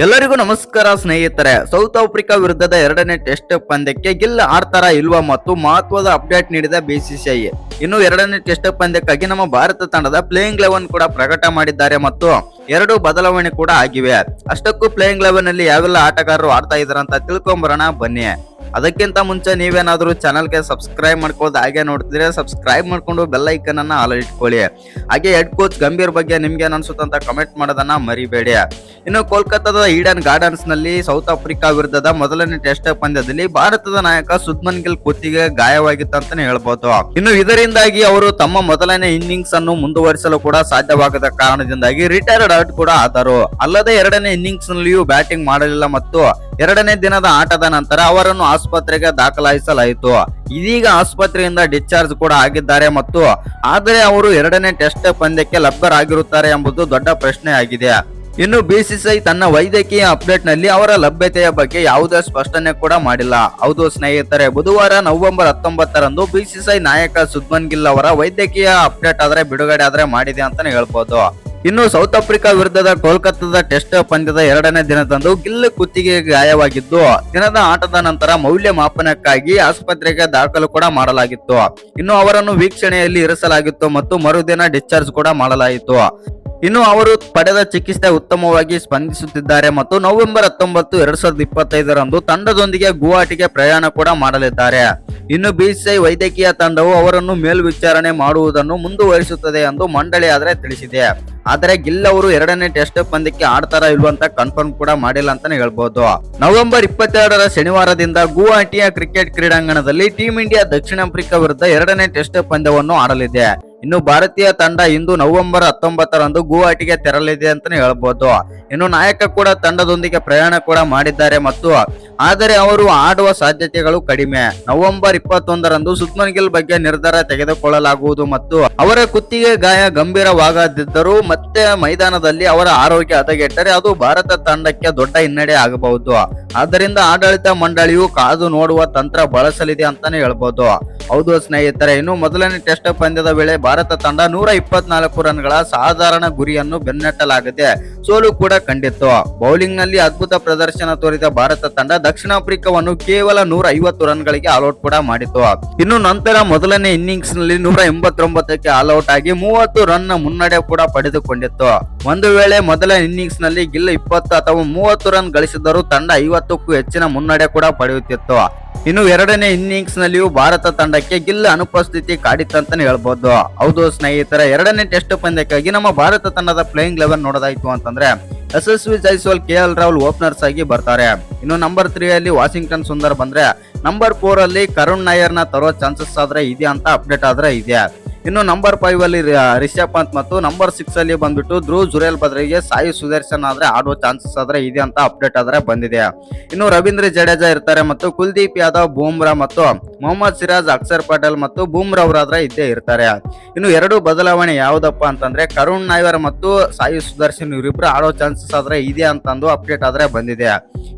ಎಲ್ಲರಿಗೂ ನಮಸ್ಕಾರ ಸ್ನೇಹಿತರೆ. ಸೌತ್ ಆಫ್ರಿಕಾ ವಿರುದ್ಧದ ಎರಡನೇ ಟೆಸ್ಟ್ ಪಂದ್ಯಕ್ಕೆ ಗಿಲ್ ಆಡ್ತಾರಾ ಇಲ್ವಾ ಮತ್ತು ಮಹತ್ವದ ಅಪ್ಡೇಟ್ ನೀಡಿದ ಬಿಸಿಸಿಐ ಇನ್ನು ಎರಡನೇ ಟೆಸ್ಟ್ ಪಂದ್ಯಕ್ಕಾಗಿ ನಮ್ಮ ಭಾರತ ತಂಡದ ಪ್ಲೇಯಿಂಗ್ ಲೆವೆನ್ ಕೂಡ ಪ್ರಕಟ ಮಾಡಿದ್ದಾರೆ ಮತ್ತು ಎರಡು ಬದಲಾವಣೆ ಕೂಡ ಆಗಿವೆ. ಅಷ್ಟಕ್ಕೂ ಪ್ಲೇಯಿಂಗ್ ಲೆವೆನ್ ಅಲ್ಲಿ ಯಾವೆಲ್ಲ ಆಟಗಾರರು ಆಡ್ತಾ ಇದಾರೆ ಅಂತ ತಿಳ್ಕೊಂಬರೋಣ ಬನ್ನಿ. ಅದಕ್ಕಿಂತ ಮುಂಚೆ ನೀವೇನಾದರೂ ಚಾನಲ್ಗೆ ಸಬ್ಸ್ಕ್ರೈಬ್ ಮಾಡ್ಕೊಳ್ದು ಹಾಗೆ ನೋಡ್ತಿದ್ರೆ ಸಬ್ಸ್ಕ್ರೈಬ್ ಮಾಡ್ಕೊಂಡು ಬೆಲ್ ಐಕನ್ ಅನ್ನ ಆಲ್ ಇಟ್ಕೊಳ್ಳಿ. ಹಾಗೆ ಹೆಡ್ ಕೋಚ್ ಗಂಭೀರ್ ಬಗ್ಗೆ ನಿಮ್ಗೆ ಏನ್ ಅನ್ಸುತ್ತೆ ಅಂತ ಕಮೆಂಟ್ ಮಾಡೋದನ್ನ ಮರಿಬೇಡಿ. ಇನ್ನು ಕೋಲ್ಕತ್ತಾದ ಈಡನ್ ಗಾರ್ಡನ್ಸ್ನಲ್ಲಿ ಸೌತ್ ಆಫ್ರಿಕಾ ವಿರುದ್ಧದ ಮೊದಲನೇ ಟೆಸ್ಟ್ ಪಂದ್ಯದಲ್ಲಿ ಭಾರತದ ನಾಯಕ ಸುದ್ಮನ್ ಗಿಲ್ ಕುತ್ತಿಗೆ ಗಾಯವಾಗಿತ್ತು ಅಂತಾನೆ ಹೇಳ್ಬೋದು. ಇನ್ನು ಇದರಿಂದಾಗಿ ಅವರು ತಮ್ಮ ಮೊದಲನೇ ಇನ್ನಿಂಗ್ಸ್ ಅನ್ನು ಮುಂದುವರಿಸಲು ಕೂಡ ಸಾಧ್ಯವಾಗದ ಕಾರಣದಿಂದಾಗಿ ರಿಟೈರ್ಡ್ ಔಟ್ ಕೂಡ ಆದರು ಅಲ್ಲದೆ ಎರಡನೇ ಇನ್ನಿಂಗ್ಸ್ ನಲ್ಲಿಯೂ ಬ್ಯಾಟಿಂಗ್ ಮಾಡಲಿಲ್ಲ ಮತ್ತು ಎರಡನೇ ದಿನದ ಆಟದ ನಂತರ ಅವರನ್ನು ಆಸ್ಪತ್ರೆಗೆ ದಾಖಲಾಯಿಸಲಾಯಿತು ಇದೀಗ ಆಸ್ಪತ್ರೆಯಿಂದ ಡಿಸ್ಚಾರ್ಜ್ ಕೂಡ ಆಗಿದ್ದಾರೆ ಮತ್ತು ಆದರೆ ಅವರು ಎರಡನೇ ಟೆಸ್ಟ್ ಪಂದ್ಯಕ್ಕೆ ಲಭ್ಯರಾಗಿರುತ್ತಾರೆ ಎಂಬುದು ದೊಡ್ಡ ಪ್ರಶ್ನೆ ಆಗಿದೆ ಇನ್ನು ಬಿಸಿಸಿಐ ತನ್ನ ವೈದ್ಯಕೀಯ ಅಪ್ಡೇಟ್ನಲ್ಲಿ ಅವರ ಲಭ್ಯತೆಯ ಬಗ್ಗೆ ಯಾವುದೇ ಸ್ಪಷ್ಟನೆ ಕೂಡ ಮಾಡಿಲ್ಲ. ಹೌದು ಸ್ನೇಹಿತರೆ, ಬುಧವಾರ ನವೆಂಬರ್ ಹತ್ತೊಂಬತ್ತರಂದು ಬಿಸಿಸಿಐ ನಾಯಕ ಸುದ್ಮನ್ ಗಿಲ್ ಅವರ ವೈದ್ಯಕೀಯ ಅಪ್ಡೇಟ್ ಆದರೆ ಬಿಡುಗಡೆ ಆದ್ರೆ ಮಾಡಿದೆ ಅಂತಾನೆ ಹೇಳ್ಬೋದು. ಇನ್ನು ಸೌತ್ ಆಫ್ರಿಕಾ ವಿರುದ್ಧದ ಕೋಲ್ಕತ್ತಾದ ಟೆಸ್ಟ್ ಪಂದ್ಯದ ಎರಡನೇ ದಿನದಂದು ಗಿಲ್ ಕುತ್ತಿಗೆ ಗಾಯವಾಗಿದ್ದು, ದಿನದ ಆಟದ ನಂತರ ಮೌಲ್ಯಮಾಪನಕ್ಕಾಗಿ ಆಸ್ಪತ್ರೆಗೆ ದಾಖಲು ಕೂಡ ಮಾಡಲಾಗಿತ್ತು. ಇನ್ನು ಅವರನ್ನು ವೀಕ್ಷಣೆಯಲ್ಲಿ ಇರಿಸಲಾಗಿತ್ತು ಮತ್ತು ಮರುದಿನ ಡಿಸ್ಚಾರ್ಜ್ ಕೂಡ ಮಾಡಲಾಯಿತು. ಇನ್ನು ಅವರು ಪಡೆದ ಚಿಕಿತ್ಸೆ ಉತ್ತಮವಾಗಿ ಸ್ಪಂದಿಸುತ್ತಿದ್ದಾರೆ ಮತ್ತು ನವೆಂಬರ್ ಹತ್ತೊಂಬತ್ತು, ಎರಡ್ ಸಾವಿರದ ಇಪ್ಪತ್ತೈದರಂದು ತಂಡದೊಂದಿಗೆ ಗುವಾಹಟಿಗೆ ಪ್ರಯಾಣ ಕೂಡ ಮಾಡಲಿದ್ದಾರೆ. ಇನ್ನು ಬಿಸಿಐ ವೈದ್ಯಕೀಯ ತಂಡವು ಅವರನ್ನು ಮೇಲ್ವಿಚಾರಣೆ ಮಾಡುವುದನ್ನು ಮುಂದುವರಿಸುತ್ತದೆ ಎಂದು ಮಂಡಳಿ ಆದರೆ ತಿಳಿಸಿದೆ. ಆದರೆ ಗಿಲ್ ಅವರು ಎರಡನೇ ಟೆಸ್ಟ್ ಪಂದ್ಯಕ್ಕೆ ಆಡ್ತಾರಾ ಇಲ್ವಂತ ಕನ್ಫರ್ಮ್ ಕೂಡ ಮಾಡಿಲ್ಲ ಅಂತಾನೆ ಹೇಳ್ಬೋದು. ನವೆಂಬರ್ ಇಪ್ಪತ್ತೆರಡರ ಶನಿವಾರದಿಂದ ಗುವಾಹಟಿಯ ಕ್ರಿಕೆಟ್ ಕ್ರೀಡಾಂಗಣದಲ್ಲಿ ಟೀಂ ಇಂಡಿಯಾ ದಕ್ಷಿಣ ಆಫ್ರಿಕಾ ವಿರುದ್ಧ ಎರಡನೇ ಟೆಸ್ಟ್ ಪಂದ್ಯವನ್ನು ಆಡಲಿದೆ. ಇನ್ನು ಭಾರತೀಯ ತಂಡ ಇಂದು ನವೆಂಬರ್ ಹತ್ತೊಂಬತ್ತರಂದು ಗುವಾಹಟಿಗೆ ತೆರಳಿದೆ ಅಂತಾನೆ ಹೇಳ್ಬೋದು. ಇನ್ನು ನಾಯಕ ಕೂಡ ತಂಡದೊಂದಿಗೆ ಪ್ರಯಾಣ ಕೂಡ ಮಾಡಿದ್ದಾರೆ ಮತ್ತು ಆದರೆ ಅವರು ಆಡುವ ಸಾಧ್ಯತೆಗಳು ಕಡಿಮೆ. ನವೆಂಬರ್ ಇಪ್ಪತ್ತೊಂದರಂದು ಸುತ್ಮನ್ ಗಿಲ್ ಬಗ್ಗೆ ನಿರ್ಧಾರ ತೆಗೆದುಕೊಳ್ಳಲಾಗುವುದು ಮತ್ತು ಅವರ ಕುತ್ತಿಗೆ ಗಾಯ ಗಂಭೀರವಾಗದಿದ್ದರೂ ಮತ್ತೆ ಮೈದಾನದಲ್ಲಿ ಅವರ ಆರೋಗ್ಯ ಹದಗೆಟ್ಟರೆ ಅದು ಭಾರತ ತಂಡಕ್ಕೆ ದೊಡ್ಡ ಹಿನ್ನಡೆ ಆಗಬಹುದು. ಆದ್ದರಿಂದ ಆಡಳಿತ ಮಂಡಳಿಯು ಕಾದು ನೋಡುವ ತಂತ್ರ ಬಳಸಲಿದೆ ಅಂತಾನೆ ಹೇಳ್ಬೋದು. ಹೌದು ಸ್ನೇಹಿತರೆ, ಇನ್ನು ಮೊದಲನೇ ಟೆಸ್ಟ್ ಪಂದ್ಯದ ವೇಳೆ ಭಾರತ ತಂಡ ನೂರ ಇಪ್ಪತ್ನಾಲ್ಕು ರನ್ಗಳ ಸಾಧಾರಣ ಗುರಿಯನ್ನು ಬೆನ್ನಟ್ಟಲಾಗಿದೆ. ಸೋಲು ಕೂಡ ಕಂಡಿತ್ತು. ಬೌಲಿಂಗ್ನಲ್ಲಿ ಅದ್ಭುತ ಪ್ರದರ್ಶನ ತೋರಿದ ಭಾರತ ತಂಡ ದಕ್ಷಿಣ ಆಫ್ರಿಕಾವನ್ನು ಕೇವಲ ನೂರ ಐವತ್ತು ರನ್ಗಳಿಗೆ ಆಲ್ಔಟ್ ಕೂಡ ಮಾಡಿತು ಇನ್ನು ನಂತರ ಮೊದಲನೇ ಇನ್ನಿಂಗ್ಸ್ನಲ್ಲಿ ನೂರ ಎಂಬತ್ತೊಂಬತ್ತಕ್ಕೆ ಆಲ್ಔಟ್ ಆಗಿ ಮೂವತ್ತು ರನ್ ಮುನ್ನಡೆ ಕೂಡ ಪಡೆದುಕೊಂಡಿತ್ತು. ಒಂದು ವೇಳೆ ಮೊದಲ ಇನ್ನಿಂಗ್ಸ್ನಲ್ಲಿ ಗಿಲ್ ಇಪ್ಪತ್ತು ಅಥವಾ ಮೂವತ್ತು ರನ್ ಗಳಿಸಿದರೂ ತಂಡ ಐವತ್ತಕ್ಕೂ ಹೆಚ್ಚಿನ ಮುನ್ನಡೆ ಕೂಡ ಪಡೆಯುತ್ತಿತ್ತು. ಇನ್ನು ಎರಡನೇ ಇನ್ನಿಂಗ್ಸ್ ನಲ್ಲಿಯೂ ಭಾರತ ತಂಡಕ್ಕೆ ಗಿಲ್ ಅನುಪಸ್ಥಿತಿ ಕಾಡಿತ್ತಂತಾನೆ ಹೇಳ್ಬೋದು. ಹೌದು ಸ್ನೇಹಿತರ, ಎರಡನೇ ಟೆಸ್ಟ್ ಪಂದ್ಯಕ್ಕಾಗಿ ನಮ್ಮ ಭಾರತ ತಂಡದ ಪ್ಲೇಯಿಂಗ್ ಲೆವೆನ್ ನೋಡೋದಾಯ್ತು ಅಂತಂದ್ರೆ Yashasvi Jaiswal K L Rahul openers ಆಗಿ ಬರ್ತಾರೆ. ಇನ್ನು ನಂಬರ್ ತ್ರೀ ಅಲ್ಲಿ ವಾಷಿಂಗ್ಟನ್ ಸುಂದರ್ ಬಂದ್ರೆ ನಂಬರ್ ಫೋರ್ ಅಲ್ಲಿ ಕರುಣ್ ನಾಯರ್ನ ತರೋ ಚಾನ್ಸಸ್ ಆದ್ರೆ ಇದೆ ಅಂತ ಅಪ್ಡೇಟ್ ಆದ್ರೆ ಇದೆ. ಇನ್ನು ನಂಬರ್ ಫೈವ್ ಅಲ್ಲಿ ರಿಷಬ್ ಪಂತ್ ಮತ್ತು ನಂಬರ್ ಸಿಕ್ಸ್ ಅಲ್ಲಿ ಬಂದ್ಬಿಟ್ಟು ಧ್ರುವ್ ಜುರೇಲ್ ಬದ್ರಿಗೆ ಸಾಯಿ ಸುದರ್ಶನ್ ಆದ್ರೆ ಆಡುವ ಚಾನ್ಸಸ್ ಆದ್ರೆ ಇದೆ ಅಂತ ಅಪ್ಡೇಟ್ ಆದ್ರೆ ಬಂದಿದೆ. ಇನ್ನು ರವೀಂದ್ರ ಜಡೇಜಾ ಇರ್ತಾರೆ ಮತ್ತು ಕುಲ್ದೀಪ್ ಯಾದವ್, ಬೂಮ್ರಾ ಮತ್ತು ಮೊಹಮ್ಮದ್ ಸಿರಾಜ್, ಅಕ್ಷರ್ ಪಟೇಲ್ ಮತ್ತು ಬೂಮ್ರಾ ಅವರಾದ್ರೆ ಇದ್ದೇ ಇರ್ತಾರೆ. ಇನ್ನು ಎರಡು ಬದಲಾವಣೆ ಯಾವ್ದಪ್ಪ ಅಂತಂದ್ರೆ ಕರುಣ್ ನಾಯ್ವರ್ ಮತ್ತು ಸಾಯಿ ಸುದರ್ಶನ್ ಇವರಿಬ್ರು ಆಡೋ ಚಾನ್ಸಸ್ ಆದ್ರೆ ಇದೆ ಅಂತಂದು ಅಪ್ಡೇಟ್ ಆದ್ರೆ ಬಂದಿದೆ.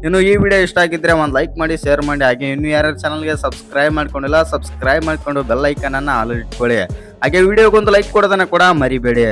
ಇನ್ನು ಈ ವಿಡಿಯೋ ಇಷ್ಟ ಆಗಿದ್ರೆ ಒಂದು ಲೈಕ್ ಮಾಡಿ ಶೇರ್ ಮಾಡಿ, ಹಾಗೆ ಇನ್ನು ಯಾರ್ಯಾರು ಚಾನಲ್ಗೆ ಸಬ್ಸ್ಕ್ರೈಬ್ ಮಾಡ್ಕೊಂಡಿಲ್ಲ ಸಬ್ಸ್ಕ್ರೈಬ್ ಮಾಡ್ಕೊಂಡು ಬೆಲ್ ಐಕನ್ ಅನ್ನ ಆಲ್ ಇಟ್ಕೊಳ್ಳಿ. ಹಾಗೆ ವಿಡಿಯೋಗೊಂದು ಲೈಕ್ ಕೊಡೋದನ್ನ ಕೂಡ ಮರಿಬೇಡಿ.